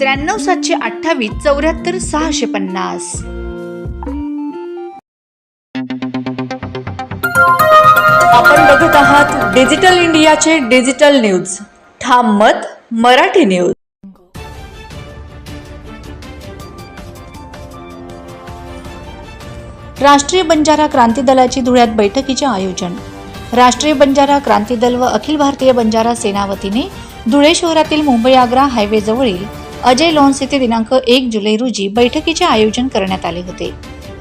त्र्याण्णव सातशे अठ्ठावीस चौऱ्याहत्तर सहाशे पन्नास. आपण बघत आहात डिजिटल इंडियाचे डिजिटल न्यूज. ठाम मत मराठी न्यूज. राष्ट्रीय बंजारा क्रांती दलाची धुळ्यात बैठकीचे आयोजन. राष्ट्रीय बंजारा क्रांती दल व अखिल भारतीय बंजारा सेना वतीने धुळे शहरातील मुंबई आग्रा हायवे जवळील अजय लॉन्स येथे दिनांक एक जुलै रोजी बैठकीचे आयोजन करण्यात आले होते.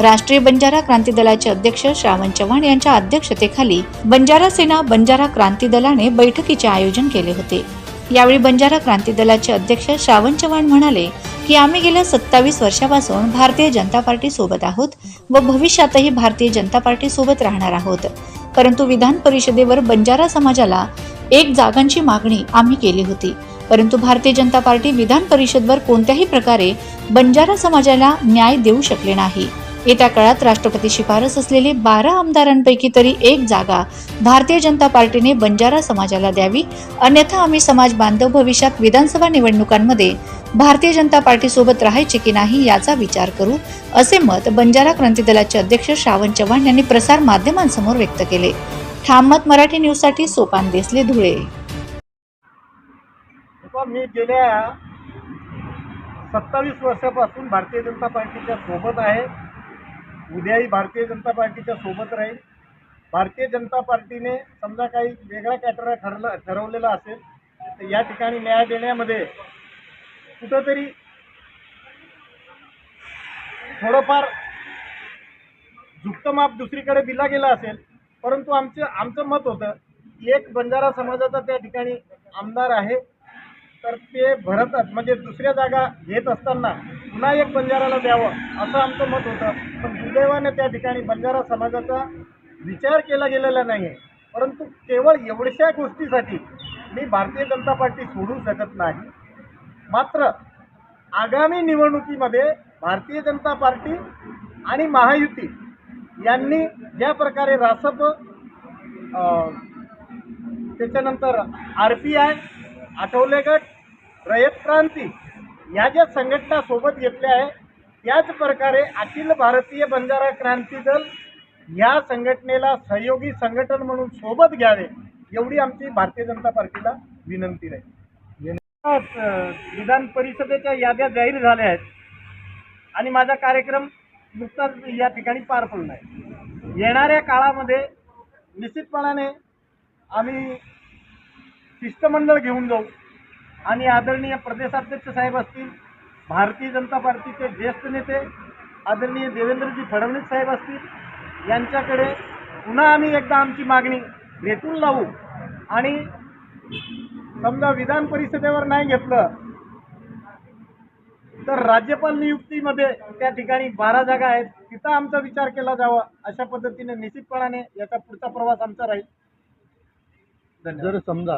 राष्ट्रीय बंजारा क्रांती दलाचे अध्यक्ष श्रावण चव्हाण यांच्या अध्यक्षतेखाली बंजारा सेना बंजारा क्रांती दलाने बैठकीचे आयोजन केले होते. यावेळी बंजारा क्रांती दलाचे अध्यक्ष श्रावण चव्हाण म्हणाले की आम्ही गेल्या सत्तावीस वर्षापासून भारतीय जनता पार्टी सोबत आहोत व भविष्यातही भारतीय जनता पार्टी सोबत राहणार आहोत. परंतु विधान परिषदेवर बंजारा समाजाला एक जागांची मागणी आम्ही केली होती. परंतु भारतीय जनता पार्टी विधान परिषदवर कोणत्याही प्रकारे बंजारा समाजाला न्याय देऊ शकले नाही. येत्या काळात राष्ट्रपती शिफारस असलेली बारा आमदारांपैकी तरी एक जागा भारतीय जनता पार्टीने बंजारा समाजाला द्यावी. अन्यथा आम्ही समाज बांधव भविष्यात विधानसभा निवडणुकांमध्ये भारतीय जनता पार्टी सोबत राहायचे की नाही याचा विचार करू असे मत बंजारा क्रांती दलाचे अध्यक्ष श्रावण चव्हाण यांनी प्रसार माध्यमांसमोर व्यक्त केले. ठाम मत मराठी न्यूजसाठी सोपान देसले धुळे. मी गेल्या सत्तावीस वर्षापासून भारतीय जनता पार्टीच्या सोबत आहे. उद्याही भारतीय जनता पार्टीच्या सोबत राहील. भारतीय जनता पार्टीने समजा काही वेगळा कॅटरा ठरला ठरवलेला असेल तर या ठिकाणी न्याय देण्यामध्ये कुठंतरी थोडंफार झुकतं माप दुसरीकडे दिला गेला असेल. परंतु आमचं आमचं मत होतं एक बंजारा समाजाचा त्या ठिकाणी आमदार आहे. तर ते भरत म्हणजे दुसऱ्या जागा घेत असताना पुन्हा एक बंजाराला द्यावं असं आमचं मत होतं. पण दुर्दैवाने त्या ठिकाणी बंजारा समाजाचा विचार केला गेलेला नाही आहे परंतु केवळ एवढ्याशा गोष्टीसाठी मी भारतीय जनता पार्टी सोडू शकत नाही. मात्र आगामी निवडणुकीमध्ये भारतीय जनता पार्टी आणि महायुती यांनी ज्या प्रकारे रासप त्याच्यानंतर आर पी आय आठवले गट रयत क्रांती. या ज्या संघटना सोबत घेतल्या आहे त्याच प्रकारे अखिल भारतीय बंजारा क्रांती दल या संघटनेला सहयोगी संघटन म्हणून सोबत घ्यावे एवढी आमची भारतीय जनता पार्टीला विनंती राहील विधान परिषदेच्या याद्या जाहीर झाल्या आहेत. आणि माझा कार्यक्रम नुकताच या ठिकाणी पार पडला आहे. येणाऱ्या काळामध्ये निश्चितपणाने आम्ही शिष्टमंडळ घेऊन जाऊ. आणि आदरणीय प्रदेशाध्यक्ष साहेब असतील भारतीय जनता पार्टीचे ज्येष्ठ नेते आदरणीय देवेंद्रजी फडणवीस साहेब असतील यांच्याकडे पुन्हा आम्ही एकदा आमची मागणी भेटून लावू. आणि समजा विधान परिषदेवर नाही घेतलं तर राज्यपाल नियुक्तीमध्ये त्या ठिकाणी बारा जागा आहेत. तिथं आमचा विचार केला जावा अशा पद्धतीने निश्चितपणाने याचा पुढचा प्रवास आमचा राहील. जर समजा